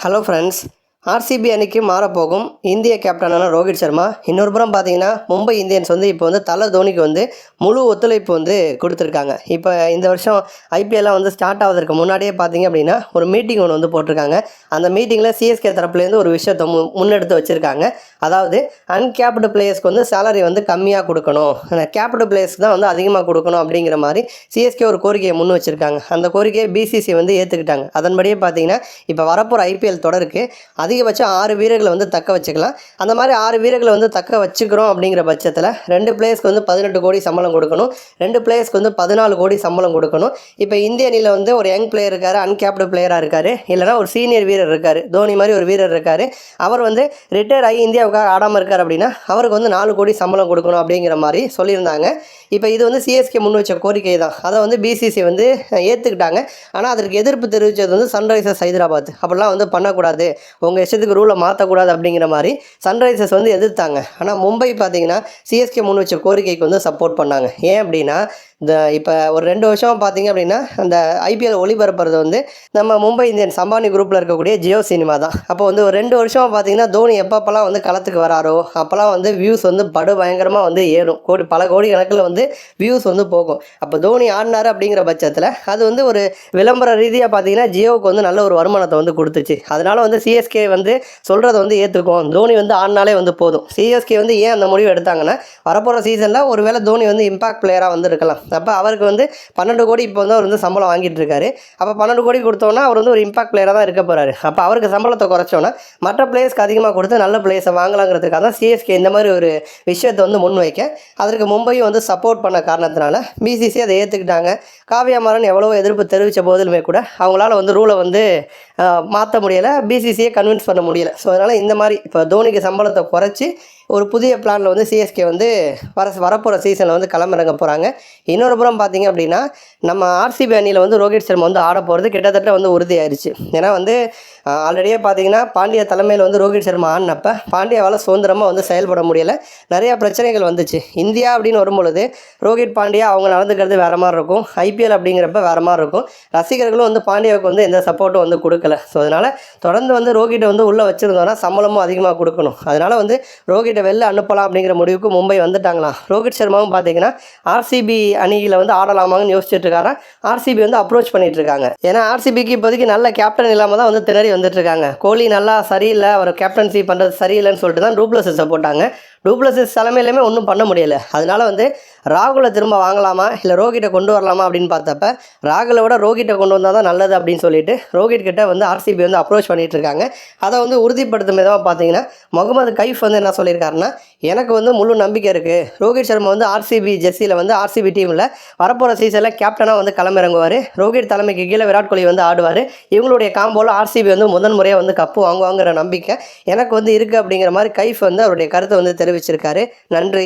Hello friends RCB அணிக்கு மாறப்போகும் இந்திய கேப்டனான ரோஹித் சர்மா. இன்னொரு புறம் பார்த்தீங்கன்னா மும்பை இந்தியன்ஸ் வந்து இப்போ வந்து தலை தோனிக்கு வந்து முழு ஒத்துழைப்பு வந்து கொடுத்துருக்காங்க. இப்போ இந்த வருஷம் ஐபிஎல்லாம் வந்து ஸ்டார்ட் ஆவதற்கு முன்னாடியே பார்த்தீங்க அப்படின்னா ஒரு மீட்டிங் ஒன்று வந்து போட்டிருக்காங்க. அந்த மீட்டிங்கில் சிஎஸ்கே தரப்புலேருந்து ஒரு விஷயத்தை மு முன்னெடுத்து வச்சுருக்காங்க. அதாவது அன்கேப்டு பிளேயர்ஸ்க்கு வந்து சேலரி வந்து கம்மியாக கொடுக்கணும். கேப்டு பிளேயர்ஸ்க்கு தான் வந்து அதிகமாக கொடுக்கணும் அப்படிங்கிற மாதிரி சிஎஸ்கே ஒரு கோரிக்கையை முன் வச்சுருக்காங்க. அந்த கோரிக்கையை பிசிசி வந்து ஏற்றுக்கிட்டாங்க அதன்படியே பார்த்தீங்கன்னா இப்போ வரப்போகிற ஐபிஎல் தொடருக்கு அது அதிகபட்சம் ஆறு வீரர்களை வந்து தக்க வச்சுக்கலாம். அந்த மாதிரி ஆறு வீரர்களை வந்து தக்க வச்சுக்கிறோம் அப்படிங்கிற பட்சத்தில் ரெண்டு பிளேயர்ஸ்க்கு வந்து பதினெட்டு கோடி சம்பளம் கொடுக்கணும். ரெண்டு பிளேயர்ஸ்க்கு வந்து பதினாலு கோடி சம்பளம் கொடுக்கணும். இப்போ இந்திய அணியில் வந்து ஒரு யங் பிளேயர் இருக்கார் அன்கேப்டு பிளேயராக இருக்கார். இல்லைனா ஒரு சீனியர் வீரர் இருக்கார் தோனி மாதிரி ஒரு வீரர் இருக்கார். அவர் வந்து ரிட்டையர் ஆகி இந்தியாவுக்காக ஆடாமல் இருக்கார் அப்படின்னா அவருக்கு வந்து நாலு கோடி சம்பளம் கொடுக்கணும் அப்படிங்கிற மாதிரி சொல்லியிருந்தாங்க. இப்போ இது வந்து சிஎஸ்கே முன் வச்ச கோரிக்கை தான். அதை வந்து பிசிசி வந்து ஏற்றுக்கிட்டாங்க ஆனால் அதற்கு எதிர்ப்பு தெரிவித்தது வந்து சன்ரைசர்ஸ் ஹைதராபாத். அப்படிலாம் வந்து பண்ணக்கூடாது. உங்கள் இஷ்டத்துக்கு ரூலை மாற்றக்கூடாது அப்படிங்கிற மாதிரி சன்ரைசர்ஸ் வந்து எதிர்த்தாங்க. ஆனால் மும்பை பார்த்தீங்கன்னா சிஎஸ்கே முன் வச்ச கோரிக்கைக்கு வந்து சப்போர்ட் பண்ணாங்க. ஏன் அப்படின்னா இந்த இப்போ ஒரு ரெண்டு வருஷம் பார்த்தீங்க அப்படின்னா அந்த ஐபிஎல் ஒளிபரப்புறது வந்து நம்ம மும்பை இந்தியன்ஸ் அம்பானி குரூப்பில் இருக்கக்கூடிய ஜியோ சினிமா தான். அப்போ வந்து ஒரு ரெண்டு வருஷம் பார்த்தீங்கன்னா தோனி எப்பப்போலாம் வந்து களத்துக்கு வராரோ அப்போல்லாம் வந்து வியூஸ் வந்து படு பயங்கரமாக வந்து ஏறும். கோடி பல கோடி கணக்கில் வந்து வியூஸ் வந்து போகும். அப்போ தோனி ஆடினார் அப்படிங்கிற பட்சத்தில் அது வந்து ஒரு விளம்பர ரீதியாக பார்த்தீங்கன்னா ஜியோவுக்கு வந்து நல்ல ஒரு வருமானத்தை வந்து கொடுத்துச்சு. அதனால் வந்து சிஎஸ்கே வந்து சொல்கிறத வந்து ஏற்றுக்கும் தோனி வந்து ஆடினாலே வந்து போதும். சிஎஸ்கே வந்து ஏன் அந்த முடிவு எடுத்தாங்கன்னா வரப்போகிற சீசனில் ஒருவேளை தோனி வந்து இம்பாக்ட் பிளேயராக வந்து இருக்கலாம் அப்போ அவருக்கு வந்து பன்னெண்டு கோடி இப்போ வந்து அவர் வந்து சம்பளம் வாங்கிட்டு இருக்காரு. அப்போ பன்னெண்டு கோடி கொடுத்தோன்னா அவர் வந்து ஒரு இம்பாக்ட் பிளேயராக தான் இருக்க போகிறாரு அப்போ அவருக்கு சம்பளத்தை குறைச்சோன்னா மற்ற பிளேயர்ஸ்க்கு அதிகமாக கொடுத்து நல்ல பிளேயர்ஸை வாங்கலாங்கிறதுக்காக தான் சிஎஸ்கே இந்த மாதிரி ஒரு விஷயத்தை வந்து முன்வைக்க அதற்கு மும்பையும் வந்து சப்போர்ட் பண்ண காரணத்தினால பிசிசி அதை ஏற்றுக்கிட்டாங்க காவியா மாறன் எவ்வளவோ எதிர்ப்பு தெரிவித்த போதிலுமே கூட அவங்களால வந்து ரூலை வந்து மாற்ற முடியலை. பிசிசியை கன்வின்ஸ் பண்ண முடியலை. ஸோ அதனால் இந்த மாதிரி இப்போ தோனிக்கு சம்பளத்தை குறைச்சி ஒரு புதிய பிளானில் வந்து சிஎஸ்கே வந்து வர வரப்போகிற சீசனில் வந்து களமிறங்க போகிறாங்க இன்னொரு புறம் பார்த்தீங்க அப்படின்னா நம்ம ஆர்சிபி அணியில் வந்து ரோஹித் சர்மா வந்து ஆட போகிறது கிட்டத்தட்ட வந்து உறுதியாயிருச்சு. ஏன்னா வந்து ஆல்ரெடியே பார்த்தீங்கன்னா பாண்டிய தலைமையில் வந்து ரோஹித் சர்மா ஆடினப்ப பாண்டியாவால் சுதந்திரமாக வந்து செயல்பட முடியலை. நிறையா பிரச்சனைகள் வந்துச்சு. இந்தியா அப்படின்னு வரும்பொழுது ரோஹித் பாண்டியா அவங்க நடந்துக்கிறது வேறு மாதிரி இருக்கும். ஐபிஎல் அப்படிங்கிறப்ப வேறு மாதிரி இருக்கும். ரசிகர்களும் வந்து பாண்டியாவுக்கு வந்து எந்த சப்போர்ட்டும் வந்து கொடுக்கல. ஸோ அதனால் தொடர்ந்து வந்து ரோஹிட்டை வந்து உள்ளே வச்சுருந்தோன்னா சம்பளமும் அதிகமாக கொடுக்கணும். அதனால் வந்து ரோஹிட்டை வெளில அனுப்பலாம் அப்படிங்கிற முடிவுக்கு மும்பை வந்துட்டாங்களாம். ரோஹித் சர்மாவும் பார்த்தீங்கன்னா ஆர்சிபி அணியில் வந்து ஆடலாமான்னு யோசிச்சுட்டு இருக்காரன் ஆர்சிபி வந்து அப்ரோச் பண்ணிட்டு இருக்காங்க. ஏன்னா ஆர்சிபிக்கு இப்போதைக்கு நல்ல கேப்டன் இல்லாமல் தான் வந்து திணறி வந்துட்டு இருக்காங்க. கோலி நல்லா சரியில்லை அவர் கேப்டன்சி பண்ணுறது சரியில்லைன்னு சொல்லிட்டு தான் டூப்ளஸை போட்டாங்க டூப்ளசிஸ் தலைமையிலுமே ஒன்றும் பண்ண முடியலை. அதனால வந்து ராகுலை திரும்ப வாங்கலாமா? இல்லை ரோஹிட்டை கொண்டு வரலாமா அப்படின்னு பார்த்தப்ப ராகுலை விட ரோஹிட்டை கொண்டு வந்தால் தான் நல்லது அப்படின்னு சொல்லிட்டு ரோஹித் கிட்ட வந்து ஆர்சிபி வந்து அப்ரோச் பண்ணிட்டு இருக்காங்க. அதை வந்து உறுதிப்படுத்தும் விதமாக பார்த்தீங்கன்னா முகமது கைஃப் வந்து என்ன சொல்லியிருக்காருன்னா எனக்கு வந்து முழு நம்பிக்கை இருக்குது ரோஹித் சர்மா வந்து ஆர்சிபி ஜெர்சியில் வந்து ஆர்சிபி டீமில் வரப்போகிற சீசனில் கேப்டனாக வந்து களமிறங்குவார். ரோஹித் தலைமைக்கு கீழே விராட் கோலி வந்து ஆடுவார். இவங்களுடைய காம்போவில் ஆர்சிபி வந்து முதன் முறையாக வந்து கப்பு வாங்குவாங்கிற நம்பிக்கை எனக்கு வந்து இருக்குது அப்படிங்கிற மாதிரி கைஃப் வந்து அவருடைய கருத்தை வந்து தெரிவிச்சிருக்காரு. நன்றி.